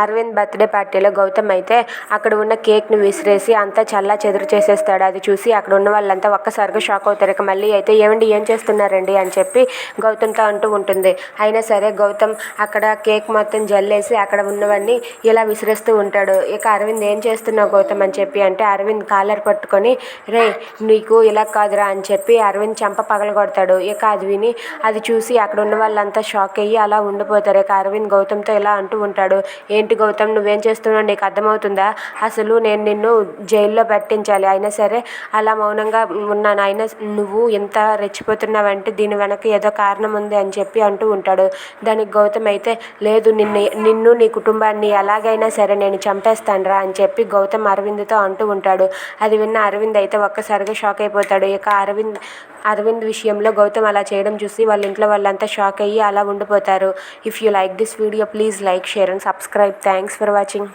Arvind birthday పార్టీలో గౌతమ్ అయితే అక్కడ ఉన్న కేక్ని విసిరేసి అంతా చల్లా చెదురు చేసేస్తాడు. అది చూసి అక్కడ ఉన్న వాళ్ళంతా ఒక్కసారిగా షాక్ అవుతారు. ఇక మళ్ళీ అయితే ఏమండి ఏం చేస్తున్నారండి అని చెప్పి గౌతమ్తో అంటూ ఉంటుంది. అయినా సరే గౌతమ్ అక్కడ కేక్ మొత్తం జల్లేసి అక్కడ ఉన్నవన్నీ ఇలా విసిరేస్తూ ఉంటాడు. ఇక అరవింద్ ఏం చేస్తున్నావు గౌతమ్ అని చెప్పి అంటే అరవింద్ కాలర్ పట్టుకొని రే నీకు ఇలా కాదురా అని చెప్పి అరవింద్ చెంప పగలగొడతాడు ఇక అది విని అది చూసి అక్కడ ఉన్న వాళ్ళంతా షాక్ అయ్యి అలా ఉండిపోతారు. ఇక అరవింద్ గౌతమ్తో ఇలా అంటూ ఉంటాడు. ఏంటి గౌతమ్ నువ్వేం చేస్తున్నావు? నీకు అర్థమవుతుందా? అసలు నేను నిన్ను జైల్లో పెట్టించాలి. అయినా సరే అలా మౌనంగా ఉన్నాను. అయినా నువ్వు ఎంత రెచ్చిపోతున్నావంటే దీని వెనక ఏదో కారణం ఉంది అని చెప్పి అంటూ ఉంటాడు. దానికి గౌతమ్ అయితే లేదు నిన్ను నిన్ను నీ కుటుంబాన్ని ఎలాగైనా సరే నేను చంపేస్తానురా అని చెప్పి గౌతమ్ అరవింద్తో అంటూ ఉంటాడు. అది విన్న అరవింద్ అయితే ఒక్కసారిగా షాక్ అయిపోతాడు. ఇక అరవింద్ అరవింద్ విషయంలో గౌతమ్ అలా చేయడం చూసి వాళ్ళ ఇంట్లో వాళ్ళంతా షాక్ అయ్యి అలా ఉండిపోతారు. If you like this video please like share and subscribe thanks for watching